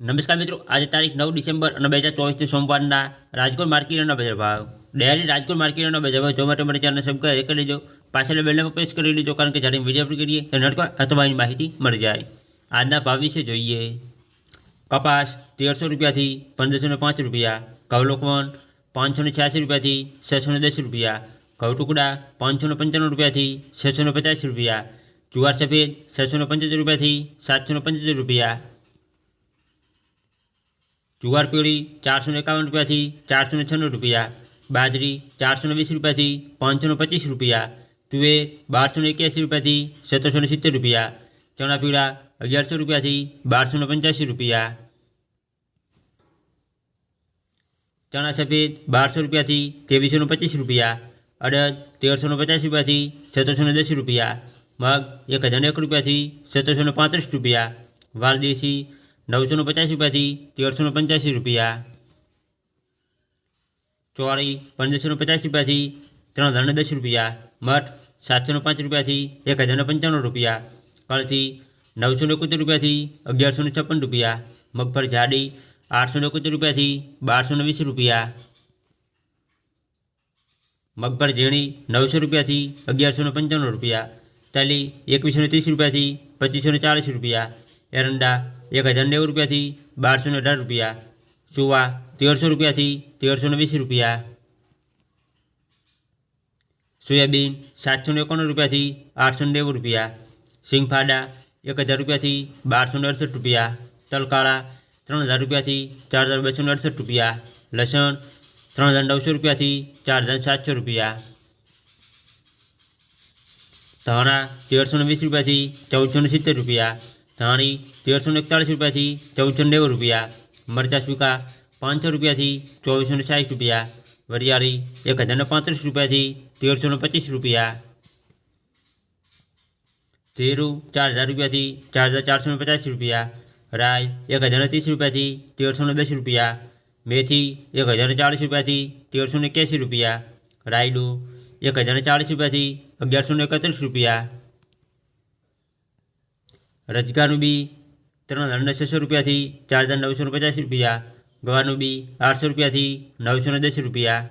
નમસ્કાર મિત્રો આજે તારીખ નવ ડિસેમ્બર અને બે હજાર ચોવીસથી સોમવારના રાજકોટ માર્કેટના બજાર ભાવ ડેરી રાજકોટ માર્કેટના બજાર ભાવ જોવા માટે મારી ચેનલ સબસ્ક્રાઈબ કરી લેજો પાછળ બેલને પ્રેસ કરી લેજો કારણ કે જ્યારે વિડીયો અપલોડ કરીએ તો નડકો અથવા એની માહિતી મળી જાય આજના ભાવ વિશે જોઈએ કપાસ તેરસો રૂપિયાથી પંદરસો ને પાંચ રૂપિયા ઘઉં લોકવન પાંચસો ને છ્યાસી રૂપિયાથી છસો ને દસ રૂપિયા ઘઉં ટુકડા પાંચસો ને પંચાણું રૂપિયાથી છસો ને પચાસ રૂપિયા જુવાર સફેદ છસો ને પંચોતેર રૂપિયાથી સાતસો ને પંચોતેર રૂપિયા જુવાર પીળી ચારસો ને એકાવન રૂપિયાથી ચારસો ને છન્નું રૂપિયા બાજરી ચારસો ને વીસ રૂપિયાથી પાંચસો ને પચીસ રૂપિયા તુવેર બારસો ને એક્યાસી રૂપિયાથી સત્તરસો ને સિત્તેર રૂપિયા ચણા પીળા અગિયારસો રૂપિયાથી બારસો ને પંચ્યાસી રૂપિયા ચણા સફેદ બારસો રૂપિયાથી ત્રેવીસો ને પચીસ રૂપિયા અડદ તેરસો ને પચાસ રૂપિયાથી સત્તરસો ને દસ રૂપિયા મગ એક હજાર એક રૂપિયાથી સત્તરસો ને પાંત્રીસ રૂપિયા વાલદેશી નવસો ને પચાસ રૂપિયાથી તેરસો ને પંચ્યાસી રૂપિયા ચોળી પંદરસો ને પચાસ રૂપિયાથી ત્રણ હજાર ને દસ રૂપિયા મઠ સાતસો ને પાંચ રૂપિયાથી એક હજાર ને પંચાણું રૂપિયા કળથી નવસો ને એકોતેર રૂપિયાથી અગિયારસો ને છપ્પન રૂપિયા મગફળી જાડી આઠસો ને એકોતેર રૂપિયાથી બારસો ને વીસ રૂપિયા મગફળી ઝીણી નવસો રૂપિયાથી અગિયારસો ને પંચાણું રૂપિયા તલી એકવીસો ને ત્રીસ રૂપિયાથી પચીસો ને ચાલીસ રૂપિયા એરંડા એક હજાર નેવું રૂપિયાથી બારસો ને અઢાર રૂપિયા, ચૂવા તેરસો રૂપિયાથી તેરસો ને વીસ રૂપિયા. સોયાબીન સાતસો ને એકાણું રૂપિયાથી આઠસો ને નેવું રૂપિયા. સિંગફાડા એક હજાર રૂપિયાથી બારસો ને અડસઠ રૂપિયા. તલકાળા ત્રણ હજાર રૂપિયાથી ચાર હજાર બસો ને અડસઠ રૂપિયા. લસણ ત્રણ હજાર નવસો રૂપિયાથી ચાર હજાર સાતસો રૂપિયા. ધાણા તેરસો ને વીસ રૂપિયાથી ચૌદસો ને સિત્તેર રૂપિયા. ધાણી તેરસો ને એકતાળીસ રૂપિયાથી ચૌદસો ને નેવું રૂપિયા મરચાં સૂકા પાંચસો રૂપિયાથી ચોવીસો ને સાઠ રૂપિયા વરિયાળી એક હજાર ને પાંત્રીસ રૂપિયાથી તેરસો ને પચીસ રૂપિયા જીરું ચાર હજાર રૂપિયાથી ચાર હજાર ચારસો ને પચાસ રૂપિયા રાય એક હજાર ને ત્રીસ રૂપિયાથી તેરસો ને દસ રૂપિયા મેથી એક હજાર ને ચાળીસ રૂપિયાથી તેરસો ને એક્યાસી રૂપિયા રાયડું એક હજાર ને ચાળીસ રૂપિયાથી અગિયારસો ને એકત્રીસ રૂપિયા રજગાનું બી ત્રણ હજાર છસો રૂપિયાથી ચાર હજાર નવસો પચાસ રૂપિયા, ગવાનું બી આઠસો રૂપિયાથી નવસો દસ રૂપિયા.